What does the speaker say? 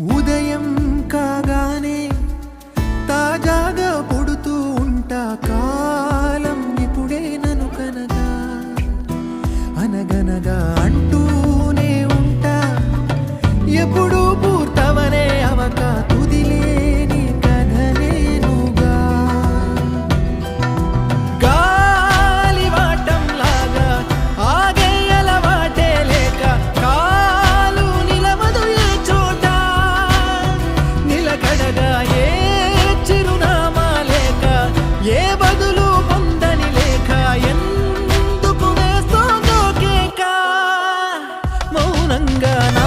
ఉదయం కాగానే తాజాగా పొడుతూ ఉంటా కాలం ఇప్పుడే నను కనగా. అనగనగా అంటూనే ఉంటా. ఎప్పుడు ఏ బదులు పొందని లేక ఎందుకు వేస్తోందో కేక? మౌనంగా నా